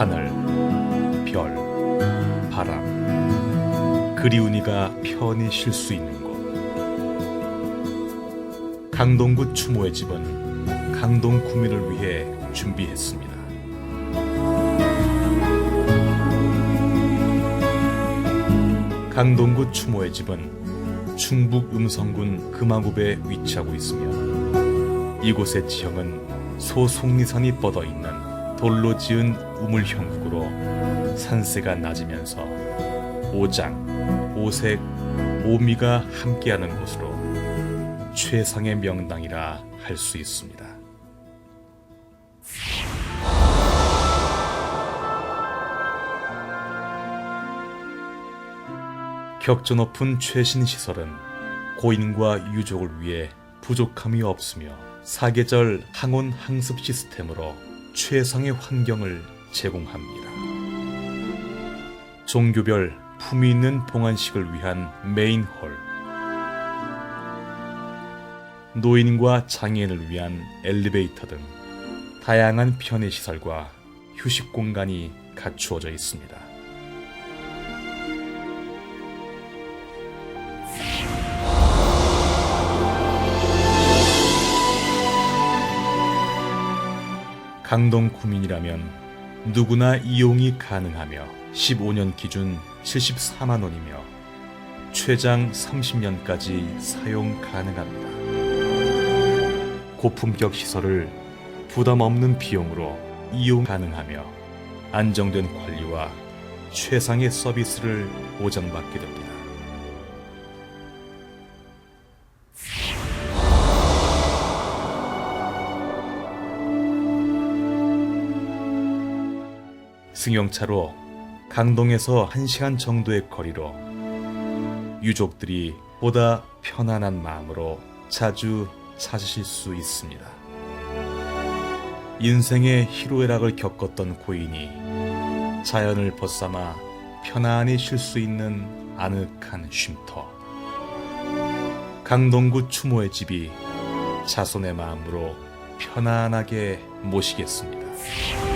하늘, 별, 바람, 그리운이가 편히 쉴 수 있는 곳. 강동구 추모의 집은 강동 구민을 위해 준비했습니다. 강동구 추모의 집은 충북 음성군 금화굽에 위치하고 있으며 이곳의 지형은 소송리산이 뻗어 있는 돌로 지은 우물 형국으로 산세가 낮으면서 오장, 오색, 오미가 함께하는 곳으로 최상의 명당이라 할 수 있습니다. 격조 높은 최신 시설은 고인과 유족을 위해 부족함이 없으며 사계절 항온 항습 시스템으로 최상의 환경을 제공합니다. 종교별 품위 있는 봉안식을 위한 메인 홀, 노인과 장애인을 위한 엘리베이터 등 다양한 편의 시설과 휴식 공간이 갖추어져 있습니다. 강동 구민이라면 누구나 이용이 가능하며 15년 기준 74만 원이며 최장 30년까지 사용 가능합니다. 고품격 시설을 부담 없는 비용으로 이용 가능하며 안정된 관리와 최상의 서비스를 보장받게 됩니다. 승용차로 강동에서 1시간 정도의 거리로 유족들이 보다 편안한 마음으로 자주 찾으실 수 있습니다. 인생의 희로애락을 겪었던 고인이 자연을 벗삼아 편안히 쉴 수 있는 아늑한 쉼터. 강동구 추모의 집이 자손의 마음으로 편안하게 모시겠습니다.